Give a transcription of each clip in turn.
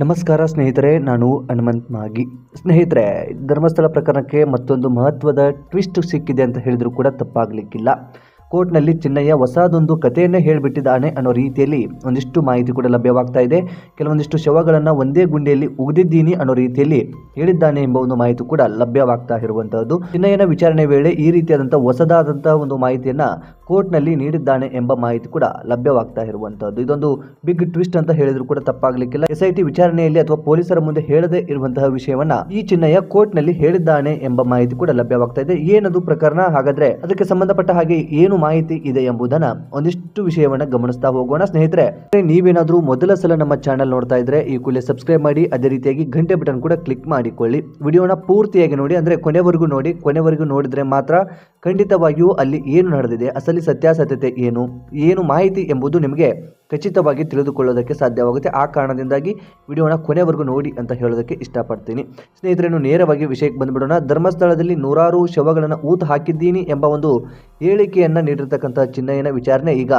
ನಮಸ್ಕಾರ ಸ್ನೇಹಿತರೆ, ನಾನು ಹನುಮಂತ್ ಮಾಗಿ. ಸ್ನೇಹಿತರೆ, ಧರ್ಮಸ್ಥಳ ಪ್ರಕರಣಕ್ಕೆ ಮತ್ತೊಂದು ಮಹತ್ವದ ಟ್ವಿಸ್ಟ್ ಸಿಕ್ಕಿದೆ ಅಂತ ಹೇಳಿದರೂ ಕೂಡ ತಪ್ಪಾಗಲಿಕ್ಕಿಲ್ಲ. ಕೋರ್ಟ್ನಲ್ಲಿ ಚಿನ್ನಯ್ಯ ಹೊಸದೊಂದು ಕಥೆಯನ್ನೇ ಹೇಳಿಬಿಟ್ಟಿದ್ದಾನೆ ಅನ್ನೋ ರೀತಿಯಲ್ಲಿ ಒಂದಿಷ್ಟು ಮಾಹಿತಿ ಕೂಡ ಲಭ್ಯವಾಗ್ತಾ ಇದೆ. ಕೆಲವೊಂದಿಷ್ಟು ಶವಗಳನ್ನು ಒಂದೇ ಗುಂಡಿಯಲ್ಲಿ ಉಗಿದಿದ್ದೀನಿ ಅನ್ನೋ ರೀತಿಯಲ್ಲಿ ಹೇಳಿದ್ದಾನೆ ಎಂಬ ಒಂದು ಮಾಹಿತಿ ಕೂಡ ಲಭ್ಯವಾಗ್ತಾ ಇರುವಂತಹದ್ದು. ಚಿನ್ನಯ್ಯನ ವಿಚಾರಣೆ ವೇಳೆ ಈ ರೀತಿಯಾದಂತಹ ಹೊಸದಾದಂತಹ ಒಂದು ಮಾಹಿತಿಯನ್ನ ಕೋರ್ಟ್ನಲ್ಲಿ ನೀಡಿದ್ದಾನೆ ಎಂಬ ಮಾಹಿತಿ ಕೂಡ ಲಭ್ಯವಾಗ್ತಾ ಇರುವಂತಹದ್ದು. ಇದೊಂದು ಬಿಗ್ ಟ್ವಿಸ್ಟ್ ಅಂತ ಹೇಳಿದ್ರು ಕೂಡ ತಪ್ಪಾಗಲಿಕ್ಕಿಲ್ಲ. ಎಸ್ ಐ ಟಿ ವಿಚಾರಣೆಯಲ್ಲಿ ಅಥವಾ ಪೊಲೀಸರ ಮುಂದೆ ಹೇಳದೇ ಇರುವಂತಹ ವಿಷಯವನ್ನ ಈ ಚಿನ್ನಯ್ಯ ಕೋರ್ಟ್ನಲ್ಲಿ ಹೇಳಿದ್ದಾನೆ ಎಂಬ ಮಾಹಿತಿ ಕೂಡ ಲಭ್ಯವಾಗ್ತಾ ಇದೆ. ಏನದು ಪ್ರಕರಣ? ಹಾಗಾದ್ರೆ ಅದಕ್ಕೆ ಸಂಬಂಧಪಟ್ಟ ಹಾಗೆ ಏನು ಮಾಹಿತಿ ಇದೆ ಎಂಬುದನ್ನ ಒಂದಿಷ್ಟು ವಿಷಯವನ್ನ ಗಮನಿಸ್ತಾ ಹೋಗೋಣ. ಸ್ನೇಹಿತರೆ ನೀವೇನಾದ್ರೂ ಮೊದಲ ಸಲ ನಮ್ಮ ಚಾನೆಲ್ ನೋಡ್ತಾ ಇದ್ರೆ ಈ ಕೂಡಲೇ ಸಬ್ಸ್ಕ್ರೈಬ್ ಮಾಡಿ, ಅದೇ ರೀತಿಯಾಗಿ ಗಂಟೆ ಬಟನ್ ಕೂಡ ಕ್ಲಿಕ್ ಮಾಡಿಕೊಳ್ಳಿ. ವಿಡಿಯೋನ ಪೂರ್ತಿಯಾಗಿ ನೋಡಿ, ಅಂದ್ರೆ ಕೊನೆವರೆಗೂ ನೋಡಿ, ಕೊನೆವರೆಗೂ ನೋಡಿದ್ರೆ ಮಾತ್ರ ಖಂಡಿತವಾಗಿಯೂ ಅಲ್ಲಿ ಏನು ನಡೆದಿದೆ, ಅಸಲಿ ಸತ್ಯಾಸತ್ಯತೆ ಏನು ಏನು ಮಾಹಿತಿ ಎಂಬುದು ನಿಮಗೆ ಖಚಿತವಾಗಿ ತಿಳಿದುಕೊಳ್ಳೋದಕ್ಕೆ ಸಾಧ್ಯವಾಗುತ್ತೆ. ಆ ಕಾರಣದಿಂದಾಗಿ ವಿಡಿಯೋನ ಕೊನೆವರೆಗೂ ನೋಡಿ ಅಂತ ಹೇಳೋದಕ್ಕೆ ಇಷ್ಟಪಡ್ತೀನಿ. ಸ್ನೇಹಿತರನ್ನು ನೇರವಾಗಿ ವಿಷಯಕ್ಕೆ ಬಂದ್ಬಿಡೋಣ. ಧರ್ಮಸ್ಥಳದಲ್ಲಿ ನೂರಾರು ಶವಗಳನ್ನು ಊತ ಹಾಕಿದ್ದೀನಿ ಎಂಬ ಒಂದು ಹೇಳಿಕೆಯನ್ನು ನೀಡಿರ್ತಕ್ಕಂಥ ಚಿನ್ನಯ್ಯನ ವಿಚಾರಣೆ ಈಗ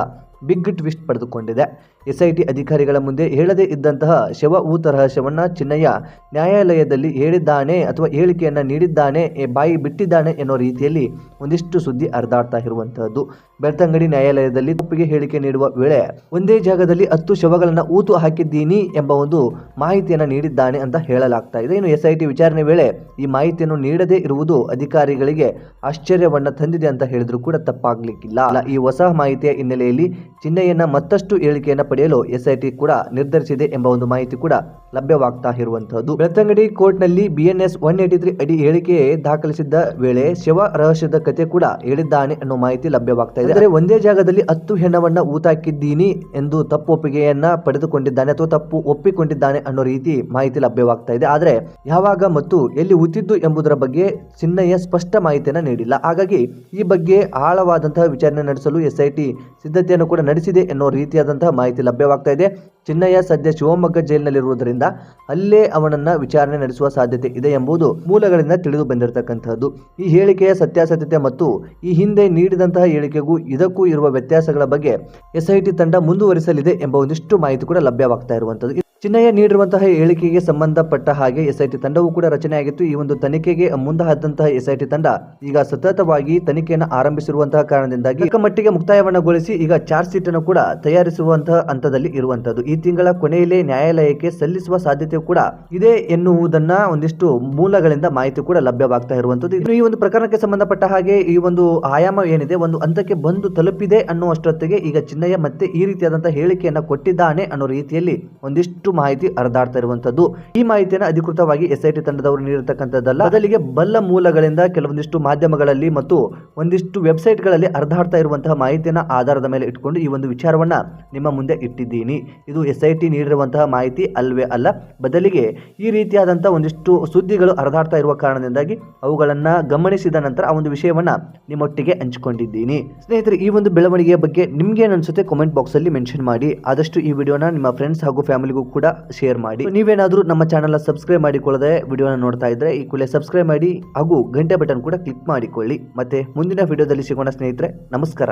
ಬಿಗ್ ಟ್ವಿಸ್ಟ್ ಪಡೆದುಕೊಂಡಿದೆ. ಎಸ್ಐಟಿ ಅಧಿಕಾರಿಗಳ ಮುಂದೆ ಹೇಳದೇ ಇದ್ದಂತಹ ಶವ ಊ ತರಹ ಶವಣ್ಣ ಚಿನ್ನಯ್ಯ ನ್ಯಾಯಾಲಯದಲ್ಲಿ ಹೇಳಿದ್ದಾನೆ ಅಥವಾ ಹೇಳಿಕೆಯನ್ನ ನೀಡಿದ್ದಾನೆ ಬಾಯಿ ಬಿಟ್ಟಿದ್ದಾನೆ ಎನ್ನೋ ರೀತಿಯಲ್ಲಿ ಒಂದಿಷ್ಟು ಸುದ್ದಿ ಹರಿದಾಡ್ತಾ ಇರುವಂತಹದ್ದು. ಬೆಳ್ತಂಗಡಿ ನ್ಯಾಯಾಲಯದಲ್ಲಿ ಒಪ್ಪಿಗೆ ಹೇಳಿಕೆ ನೀಡುವ ವೇಳೆ ಒಂದೇ ಜಾಗದಲ್ಲಿ ಹತ್ತು ಶವಗಳನ್ನು ಊತು ಹಾಕಿದ್ದೀನಿ ಎಂಬ ಒಂದು ಮಾಹಿತಿಯನ್ನ ನೀಡಿದ್ದಾನೆ ಅಂತ ಹೇಳಲಾಗ್ತಾ ಇದೆ. ಇನ್ನು ಎಸ್ಐಟಿ ವಿಚಾರಣೆ ವೇಳೆ ಈ ಮಾಹಿತಿಯನ್ನು ನೀಡದೇ ಇರುವುದು ಅಧಿಕಾರಿಗಳಿಗೆ ಆಶ್ಚರ್ಯವನ್ನ ತಂದಿದೆ ಅಂತ ಹೇಳಿದ್ರು ಕೂಡ ತಪ್ಪಾಗ್ಲಿಕ್ಕಿಲ್ಲ. ಈ ಹೊಸ ಮಾಹಿತಿಯ ಹಿನ್ನೆಲೆಯಲ್ಲಿ ಚಿನ್ನಯ್ಯನ ಮತ್ತಷ್ಟು ಹೇಳಿಕೆಯನ್ನು ಪಡೆಯಲು ಎಸ್ಐಟಿ ಕೂಡ ನಿರ್ಧರಿಸಿದೆ ಎಂಬ ಒಂದು ಮಾಹಿತಿ ಕೂಡ ಲಭ್ಯವಾಗ್ತಾ ಇರುವಂತಹದ್ದು. ಬೆಳ್ತಂಗಡಿ ಕೋರ್ಟ್ನಲ್ಲಿ ಬಿಎನ್ಎಸ್ ಒನ್ ಏಟಿ ತ್ರೀ ಅಡಿ ಹೇಳಿಕೆ ದಾಖಲಿಸಿದ್ದ ವೇಳೆ ಶವ ರಹಸ್ಯದ ಕತೆ ಕೂಡ ಹೇಳಿದ್ದಾನೆ ಅನ್ನೋ ಮಾಹಿತಿ ಲಭ್ಯವಾಗ್ತಾ ಇದೆ. ಆದರೆ ಒಂದೇ ಜಾಗದಲ್ಲಿ ಹತ್ತು ಹೆಣ್ಣವನ್ನ ಊತಾಕಿದ್ದೀನಿ ಎಂದು ತಪ್ಪು ಒಪ್ಪಿಗೆಯನ್ನ ಪಡೆದುಕೊಂಡಿದ್ದಾನೆ ಅಥವಾ ತಪ್ಪು ಒಪ್ಪಿಕೊಂಡಿದ್ದಾನೆ ಅನ್ನೋ ರೀತಿ ಮಾಹಿತಿ ಲಭ್ಯವಾಗ್ತಾ ಇದೆ. ಆದರೆ ಯಾವಾಗ ಮತ್ತು ಎಲ್ಲಿ ಊತಿದ್ದು ಎಂಬುದರ ಬಗ್ಗೆ ಚಿನ್ನಯ್ಯ ಸ್ಪಷ್ಟ ಮಾಹಿತಿಯನ್ನ ನೀಡಿಲ್ಲ. ಹಾಗಾಗಿ ಈ ಬಗ್ಗೆ ಆಳವಾದಂತಹ ವಿಚಾರಣೆ ನಡೆಸಲು ಎಸ್ಐಟಿ ಸಿದ್ಧತೆಯನ್ನು ಕೂಡ ನಡೆಸಿದೆ ಎನ್ನುವ ರೀತಿಯಾದಂತಹ ಮಾಹಿತಿ ಲಭ್ಯವಾಗ್ತಾ ಇದೆ. ಚಿನ್ನಯ್ಯ ಸದ್ಯ ಶಿವಮೊಗ್ಗ ಜೈಲಿನಲ್ಲಿರುವುದರಿಂದ ಅಲ್ಲೇ ಅವನನ್ನ ವಿಚಾರಣೆ ನಡೆಸುವ ಸಾಧ್ಯತೆ ಇದೆ ಎಂಬುದು ಮೂಲಗಳಿಂದ ತಿಳಿದು ಬಂದಿರತಕ್ಕಂತಹದ್ದು. ಈ ಹೇಳಿಕೆಯ ಸತ್ಯಾಸತ್ಯತೆ ಮತ್ತು ಈ ಹಿಂದೆ ನೀಡಿದಂತಹ ಹೇಳಿಕೆಗೂ ಇದಕ್ಕೂ ಇರುವ ವ್ಯತ್ಯಾಸಗಳ ಬಗ್ಗೆ ಎಸ್ಐಟಿ ತಂಡ ಮುಂದುವರಿಸಲಿದೆ ಎಂಬ ಒಂದಿಷ್ಟು ಮಾಹಿತಿ ಕೂಡ ಲಭ್ಯವಾಗ್ತಾ ಇರುವಂತದ್ದು. ಚಿನ್ನಯ್ಯ ನೀಡಿರುವಂತಹ ಹೇಳಿಕೆಗೆ ಸಂಬಂಧಪಟ್ಟ ಹಾಗೆ ಎಸ್ಐಟಿ ತಂಡವೂ ಕೂಡ ರಚನೆಯಾಗಿತ್ತು. ಈ ಒಂದು ತನಿಖೆಗೆ ಮುಂದಾದಂತಹ ಎಸ್ಐಟಿ ತಂಡ ಈಗ ಸತತವಾಗಿ ತನಿಖೆಯನ್ನು ಆರಂಭಿಸಿರುವಂತಹ ಕಾರಣದಿಂದಾಗಿ ಮಟ್ಟಿಗೆ ಮುಕ್ತಾಯವನ್ನಗೊಳಿಸಿ ಈಗ ಚಾರ್ಜ್ ಶೀಟ್ ಅನ್ನು ಕೂಡ ತಯಾರಿಸುವಂತಹ ಹಂತದಲ್ಲಿ ಇರುವಂತದ್ದು. ಈ ತಿಂಗಳ ಕೊನೆಯಲ್ಲೇ ನ್ಯಾಯಾಲಯಕ್ಕೆ ಸಲ್ಲಿಸುವ ಸಾಧ್ಯತೆ ಕೂಡ ಇದೆ ಎನ್ನುವುದನ್ನ ಒಂದಿಷ್ಟು ಮೂಲಗಳಿಂದ ಮಾಹಿತಿ ಕೂಡ ಲಭ್ಯವಾಗ್ತಾ ಇರುವಂತದ್ದು. ಈ ಒಂದು ಪ್ರಕರಣಕ್ಕೆ ಸಂಬಂಧಪಟ್ಟ ಹಾಗೆ ಈ ಒಂದು ಆಯಾಮ ಏನಿದೆ, ಒಂದು ಹಂತಕ್ಕೆ ಬಂದು ತಲುಪಿದೆ ಅನ್ನುವಷ್ಟೊತ್ತಿಗೆ ಈಗ ಚಿನ್ನಯ್ಯ ಮತ್ತೆ ಈ ರೀತಿಯಾದಂತಹ ಹೇಳಿಕೆಯನ್ನ ಕೊಟ್ಟಿದ್ದಾನೆ ಅನ್ನೋ ರೀತಿಯಲ್ಲಿ ಒಂದಿಷ್ಟು ಮಾಹಿತಿ ಹರಿದಾಡ್ತಾ ಇರುವಂತದ್ದು. ಈ ಮಾಹಿತಿಯನ್ನು ಅಧಿಕೃತವಾಗಿ ಎಸ್ಐಟಿ ತಂಡದವರು ನೀಡಿರ್ತಕ್ಕಂಥದ್ದಲ್ಲ. ಬದಲಿಗೆ ಬಲ್ಲ ಮೂಲಗಳಿಂದ ಕೆಲವೊಂದಿಷ್ಟು ಮಾಧ್ಯಮಗಳಲ್ಲಿ ಮತ್ತು ಒಂದಿಷ್ಟು ವೆಬ್ಸೈಟ್ಗಳಲ್ಲಿ ಹರಿದಾಡ್ತಾ ಇರುವಂತಹ ಮಾಹಿತಿಯನ್ನ ಆಧಾರದ ಮೇಲೆ ಇಟ್ಕೊಂಡು ಈ ಒಂದು ವಿಚಾರವನ್ನ ನಿಮ್ಮ ಮುಂದೆ ಇಟ್ಟಿದ್ದೀನಿ. ಇದು ಎಸ್ ಐ ನೀಡಿರುವಂತಹ ಮಾಹಿತಿ ಅಲ್ವೇ ಅಲ್ಲ. ಬದಲಿಗೆ ಈ ರೀತಿಯಾದಂತಹ ಒಂದಿಷ್ಟು ಸುದ್ದಿಗಳು ಹರಿದಾಡ್ತಾ ಇರುವ ಕಾರಣದಿಂದಾಗಿ ಅವುಗಳನ್ನ ಗಮನಿಸಿದ ನಂತರ ಆ ಒಂದು ವಿಷಯವನ್ನ ನಿಮ್ಮೊಟ್ಟಿಗೆ ಹಂಚಿಕೊಂಡಿದ್ದೀನಿ. ಸ್ನೇಹಿತರೆ, ಈ ಒಂದು ಬೆಳವಣಿಗೆಯ ಬಗ್ಗೆ ನಿಮ್ಗೆ ಅನ್ಸುತ್ತೆ? ಕಾಮೆಂಟ್ ಬಾಕ್ಸ್ ಅಲ್ಲಿ ಮೆನ್ಷನ್ ಮಾಡಿ. ಆದಷ್ಟು ಈ ವಿಡಿಯೋನ ನಿಮ್ಮ ಫ್ರೆಂಡ್ಸ್ ಹಾಗೂ ಫ್ಯಾಮಿಲಿಗೂ ಕೂಡ ಶೇರ್ ಮಾಡಿ. ನೀವೇನಾದ್ರೂ ನಮ್ಮ ಚಾನಲ್ ಸಬ್ಸ್ಕ್ರೈಬ್ ಮಾಡಿಕೊಳ್ಳದೆ ವಿಡಿಯೋನ ನೋಡ್ತಾ ಇದ್ರೆ, ಈ ಕೂಡಲೇ ಸಬ್ಸ್ಕ್ರೈಬ್ ಮಾಡಿ ಹಾಗೂ ಗಂಟೆ ಬಟನ್ ಕೂಡ ಕ್ಲಿಕ್ ಮಾಡಿಕೊಳ್ಳಿ. ಮತ್ತೆ ಮುಂದಿನ ವಿಡಿಯೋದಲ್ಲಿ ಸಿಗೋಣ ಸ್ನೇಹಿತರೆ, ನಮಸ್ಕಾರ.